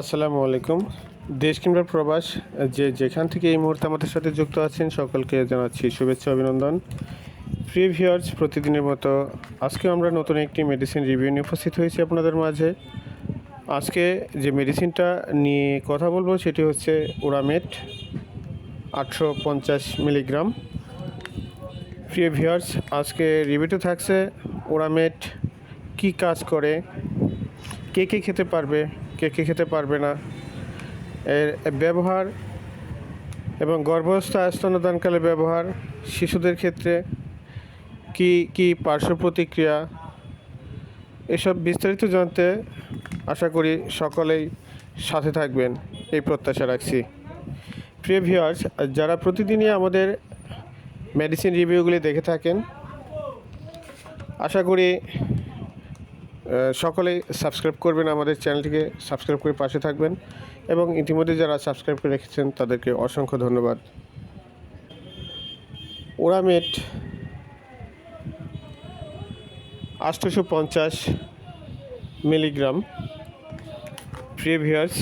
আসসালামু আলাইকুম। দেশ কিংবা প্রবাস, যে যেখান থেকে এই মুহূর্তে আমাদের সাথে যুক্ত আছেন, সকলকে জানাচ্ছি শুভেচ্ছা, অভিনন্দন। প্রিয় ভিউয়ার্স, প্রতিদিনের মতো আজকে আমরা নতুন একটি মেডিসিন রিভিউ নিয়ে উপস্থিত হয়েছি আপনাদের মাঝে। আজকে যে মেডিসিনটা নিয়ে কথা বলব, সেটি হচ্ছে ওরামেট আটশো পঞ্চাশ মিলিগ্রাম। প্রিয় ভিউয়ার্স, আজকে রিভিউতে থাকছে ওরামেট কী কাজ করে, কে কে খেতে পারবে কে কে খেতে পারবে না। এর ব্যবহার এবং গর্ভস্থ স্তনদানকালে ব্যবহার শিশুদের ক্ষেত্রে কি কি পার্শ্ব প্রতিক্রিয়া এসব বিস্তারিত জানতে আশা করি সকলেই সাথে থাকবেন। এই প্রত্যাশা রাখছি। প্রিয় ভিউয়ার্স, যারা প্রতিদিনই আমাদের মেডিসিন রিভিউগুলি দেখে থাকেন, আশা করি সকলেই সাবস্ক্রাইব করবেন আমাদের চ্যানেলটিকে সাবস্ক্রাইব করে পাশে থাকবেন এবং ইতিমধ্যে যারা সাবস্ক্রাইব করে রেখেছেন তাদেরকে অসংখ্য ধন্যবাদ। ওরামেট আটশোশো পঞ্চাশ মিলিগ্রাম। প্রিভিয়ার্স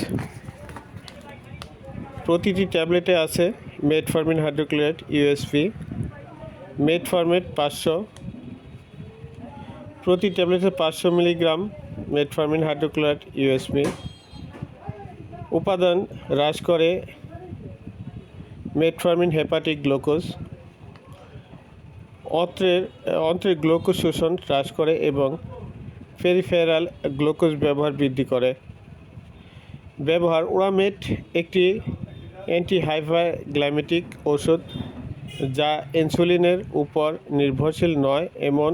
প্রতিটি ট্যাবলেটে আছে মেটফরমিন হাইড্রোক্লোরাইড ইউএসপি মেটফরমেট পাঁচশো প্রতি ট্যাবলেটে পাঁচশো মিলিগ্রাম মেটফরমিন হাইড্রোক্লোরাইড ইউএসপি উপাদান হ্রাস করে মেটফরমিন হেপাটিক গ্লুকোজ, অন্ত্রের অন্ত্রের গ্লুকোজ শোষণ হ্রাস করে এবং পেরিফেরাল গ্লুকোজ ব্যবহার বৃদ্ধি করে। ব্যবহার ওরামেট একটি অ্যান্টি হাইপারগ্লাইমেটিক ওষুধ যা ইনসুলিনের উপর নির্ভরশীল নয়, এমন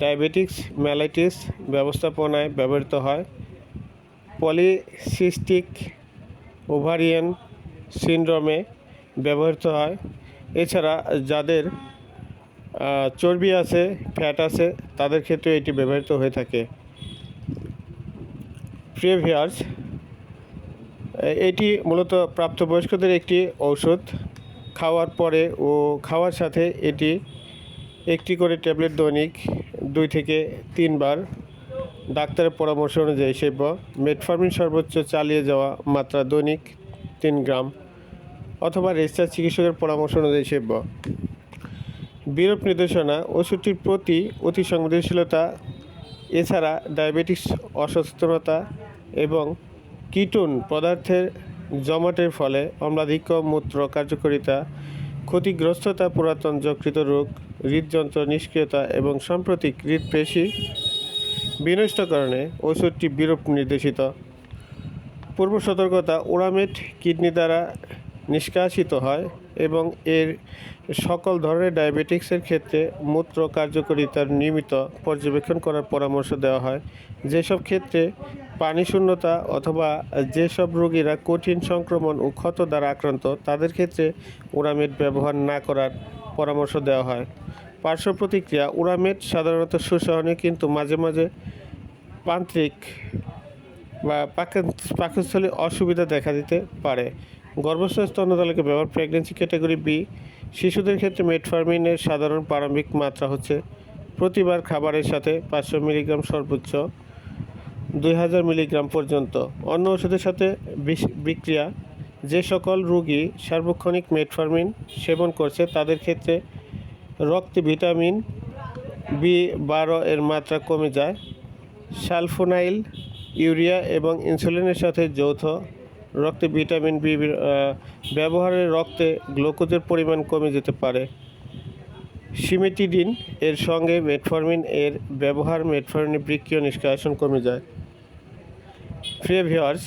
ডায়াবেটিক্স ম্যালাইটিস ব্যবস্থাপনায় ব্যবহৃত হয়। পলিসিস্টিক ওভারিয়ান সিন্ড্রোমে ব্যবহৃত হয়। এছাড়া যাদের চর্বি আছে, ফ্যাট আছে, তাদের ক্ষেত্রে এটি ব্যবহৃত হয়ে থাকে। প্রিভিয়ার্স এটি মূলত প্রাপ্তবয়স্কদের একটি ঔষধ। খাওয়ার পরে ও খাওয়ার সাথে এটি একটি করে ট্যাবলেট দৈনিক দুই থেকে তিনবার। ডাক্তারের পরামর্শ অনুযায়ী সেব্য। মেটফর্মিন সর্বোচ্চ চালিয়ে যাওয়া মাত্রা দৈনিক তিন গ্রাম অথবা রেজিস্টার চিকিৎসকের পরামর্শ অনুযায়ী সেব্য। বিরূপ নির্দেশনা, ওষুধটির প্রতি অতি সংবেদনশীলতা, এছাড়া ডায়াবেটিস অসচেতনতা এবং কিটুন পদার্থের জমাটের ফলে অম্লাধিক্য মূত্র কার্যকারিতা ক্ষতিগ্রস্ততা, পুরাতন যকৃত রোগ, হৃদযন্ত্র নিষ্ক্রিয়তা এবং সাম্প্রতিক হৃদপেশি বিনষ্টকরণে ওষুধটি বিরূপ নির্দেশিত। পূর্ব সতর্কতা ওরামেট কিডনি দ্বারা নিষ্কাশিত হয় এবং এর সকল ধরনের ডায়াবেটিক্সের ক্ষেত্রে মূত্র কার্যকারিতার নিয়মিত পর্যবেক্ষণ করার পরামর্শ দেওয়া হয়। যেসব ক্ষেত্রে পানি শূন্যতা অথবা যেসব রোগীরা কঠিন সংক্রমণ ও ক্ষত দ্বারা আক্রান্ত, তাদের ক্ষেত্রে ওরামেট ব্যবহার না করার পরামর্শ দেওয়া হয়। পার্শ্ব প্রতিক্রিয়া উরামেট সাধারণত সুসহনীয় কিন্তু মাঝে মাঝে প্রান্তিক বা পাক- পাকস্থলী অসুবিধা দেখা দিতে পারে। গর্ভস্থ স্তনদালকে ব্যবহার প্রেগনেন্সি ক্যাটাগরি বি। শিশুদের ক্ষেত্রে মেটফরমিনের সাধারণ প্রারম্ভিক মাত্রা হচ্ছে প্রতিবার খাবারের সাথে পাঁচশো মিলিগ্রাম সর্বোচ্চ। দুই হাজার মিলিগ্রাম পর্যন্ত। অন্য ওষুধের সাথে বিক্রিয়া, যে সকল রোগী সার্বক্ষণিক মেটফরমিন সেবন করছে, তাদের ক্ষেত্রে রক্তে ভিটামিন বি বারো এর মাত্রা কমে যায়। সালফোনাইল, ইউরিয়া এবং ইনসুলিনের সাথে যৌথ রক্তে ভিটামিন বি ব্যবহারের রক্তে গ্লুকোজের পরিমাণ কমে যেতে পারে। সিমেটিডিন এর সঙ্গে মেটফরমিন এর ব্যবহার মেটফরমিনের বৃক্ষীয় নিষ্কাশন কমে যায়। প্রিয় ভিউয়ার্স